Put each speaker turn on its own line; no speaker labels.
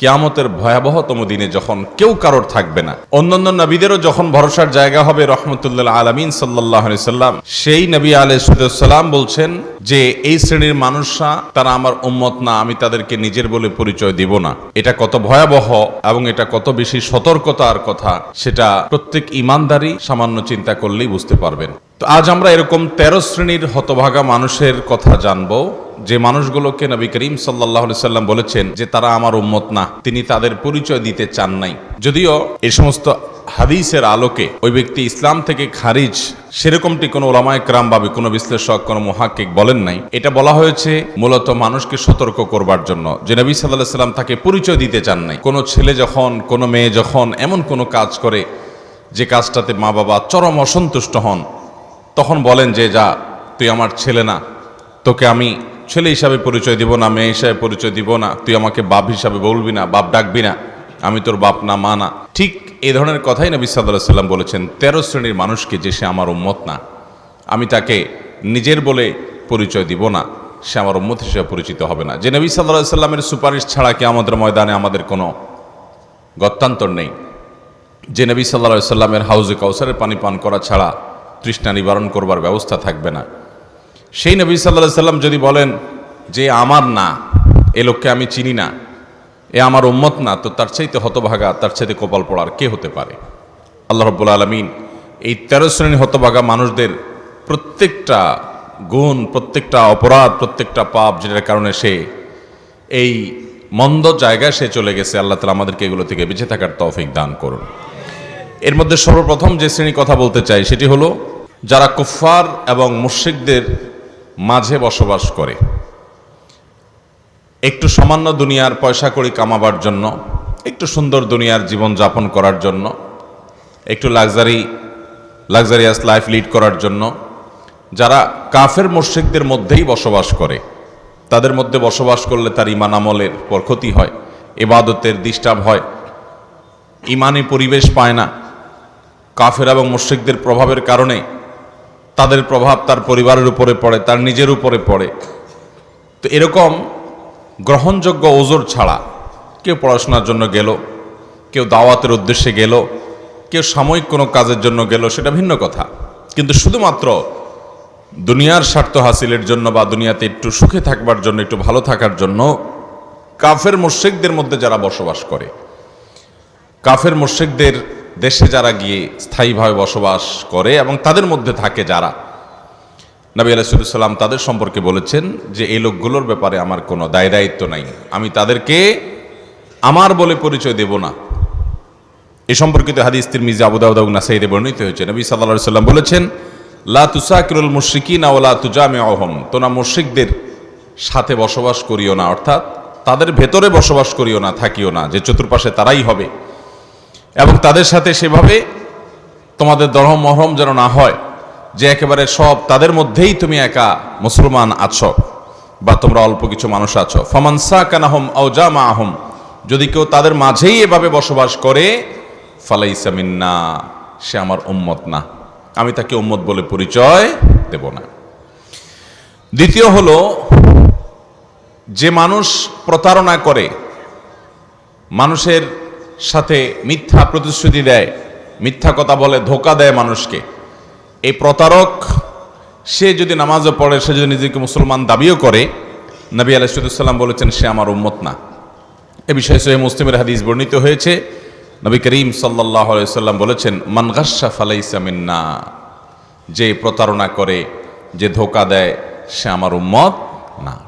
কিয়ামতের ভয়াবহতম দিনে যখন কেউ কারোর থাকবে না, অন্যান্য নবীদেরও যখন ভরসার জায়গা হবে রহমতুল্লাহ আলমিন সাল্লাহ সাল্লাম, সেই নবী আলাইসাল্লাম বলছেন যে, এই শ্রেণির মানুষরা, তারা আমার উম্মত না, আমি তাদেরকে নিজের বলে পরিচয় দিব না। এটা কত ভয়াবহ এবং এটা কত বেশি সতর্কতার কথা, সেটা প্রত্যেক ইমানদারই সামান্য চিন্তা করলেই বুঝতে পারবেন। তো আজ আমরা এরকম তেরো শ্রেণির হতভাগা মানুষের কথা জানব। যে মানুষগুলোকে নবী করিম সাল্লাহ সাল্লাম বলেছেন যে তারা আমার উম্মত না, তিনি তাদের পরিচয় দিতে চান নাই। যদিও এ সমস্ত হাদিসের আলোকে ওই ব্যক্তি ইসলাম থেকে খারিজ সেরকমটি কোনো ওলামায় ক্রাম বা কোনো বিশ্লেষক, কোনো মহাকিক বলেন নাই। এটা বলা হয়েছে মূলত মানুষকে সতর্ক করবার জন্য, যে নবী সাল্লাহ সাল্লাম তাকে পরিচয় দিতে চান নাই। কোনো ছেলে যখন, কোনো মেয়ে যখন এমন কোনো কাজ করে যে কাজটাতে মা বাবা চরম অসন্তুষ্ট হন তখন বলেন যে, যা, তুই আমার ছেলে না। তোকে আমি ছেলে হিসাবে পরিচয় দিব না, মেয়ে হিসাবে পরিচয় দিব না। তুই আমাকে বাপ হিসাবে বলবি না, বাপ ডাকবি না। আমি তোর বাপ না, মা না। ঠিক এই ধরনের কথাই নবী সাল্লাহ সাল্লাম বলেছেন, তেরো শ্রেণির মানুষকে যে সে আমার উম্মত না, আমি তাকে নিজের বলে পরিচয় দিব না, সে আমার উম্মত হিসেবে পরিচিত হবে না। যে নবী সাল্লাহ সাল্লামের সুপারিশ ছাড়া কি আমাদের ময়দানে আমাদের কোনো গত্যান্তর নেই। যে নবী সাল্লা সাল্লামের হাউজে কাউসারের পানি পান করা ছাড়া তৃষ্ণা নিবারণ করবার ব্যবস্থা থাকবে না। সেই নবী সাল্লাহ সাল্লাম যদি বলেন যে, আমার না, এ লোককে আমি চিনি না, এ আমার উম্মত না, তো তার চাইতে হতভাগা, তার চাইতে কপাল পড়ার কে হতে পারে? আল্লাহ রব্বুল আলমিন এই তেরো শ্রেণি হতভাগা মানুষদের প্রত্যেকটা গুণ, প্রত্যেকটা অপরাধ, প্রত্যেকটা পাপ যেটার কারণে সে এই মন্দ জায়গায় সে চলে গেছে, আল্লাহ তালা আমাদেরকে এগুলো থেকে বেঁচে থাকার তৌফিক দান করুন। এর মধ্যে সর্বপ্রথম যে শ্রেণি কথা বলতে চাই, সেটি হলো যারা কুফফার এবং মুশ্রিকদের মাঝে বসবাস করে। একটু সামান্য দুনিয়ার পয়সা কড়ি কামাবার জন্য, একটু সুন্দর দুনিয়ার জীবন যাপন করার জন্য, একটু লাক্সারি, লাক্সারিয়াস লাইফ লিড করার জন্য, যারা কাফের মুশ্রিকদের মধ্যেই বসবাস করে, তাদের মধ্যে বসবাস করলে তার ইমান আমলের পর ক্ষতি হয় এবাদতের ডিস্টার্ব হয়, ইমানে পরিবেশ পায় না কাফের এবং মুশ্রিকদের প্রভাবের কারণে তাদের প্রভাব তার পরিবারের উপরে পড়ে, তার নিজের উপরে পড়ে। তো এরকম গ্রহণযোগ্য ওজোর ছাড়া কেউ পড়াশোনার জন্য গেল, কেউ দাওয়াতের উদ্দেশ্যে গেল, কেউ সাময়িক কোনো কাজের জন্য গেল, সেটা ভিন্ন কথা। কিন্তু শুধুমাত্র দুনিয়ার স্বার্থ হাসিলের জন্য বা দুনিয়াতে একটু সুখে থাকবার জন্য, একটু ভালো থাকার জন্য কাফের মুশ্রিকদের মধ্যে যারা বসবাস করে, কাফের মুশ্রিকদের দেশে যারা গিয়ে স্থায়ীভাবে বসবাস করে এবং তাদের মধ্যে থাকে যারা, নবী আলাইসাল্লাম তাদের সম্পর্কে বলেছেন যে এই লোকগুলোর ব্যাপারে আমার কোনো দায় দায়িত্ব নাই। আমি তাদেরকে আমার বলে পরিচয় দেব না। এ সম্পর্কিত হাদিস তিরমিজি, আবু দাউদ এবং নাসাইদে বর্ণিত হয়েছে। নবী সাল্লাল্লাহু সাল্লাম বলেছেন, লা তুসাকিরুল মুশরিকিন ওয়া তুজামি অহম তোমরা মুশরিকদের সাথে বসবাস করিও না, অর্থাৎ তাদের ভেতরে বসবাস করিও না, থাকিও না, যে চতুর্পাশে তারাই হবে। এবং তাদের সাথে সেভাবে তোমাদের দরহম মহরম যেন না হয়, যে একেবারে সব তাদের মধ্যেই তুমি একা মুসলমান আছো বা তোমরা অল্প কিছু মানুষ আছো। ফমানসা কানাহম আউজামা আহম যদি কেউ তাদের মাঝেই এভাবে বসবাস করে, ফালাইসা মিন্না, সে আমার উম্মত না। আমি তাকে উম্মত বলে পরিচয় দেব না। দ্বিতীয় হলো, যে মানুষ প্রতারণা করে, মানুষের সাথে মিথ্যা প্রতিশ্রুতি দেয়, মিথ্যা কথা বলে ধোকা দেয় মানুষকে। এই প্রতারক, সে যদি নামাজও পড়ে, সে যদি নিজেকে মুসলমান দাবিও করে, নবী আলাইসাল্লাম বলেছেন, সে আমার উম্মত না। এ বিষয়ে সহি মুসলিমের হাদিস বর্ণিত হয়েছে। নবী করিম সাল্লাহ সাল্লাম বলেছেন মানগাসা ফালাইসা মিন্না যে প্রতারণা করে, যে ধোকা দেয়, সে আমার উম্মত না।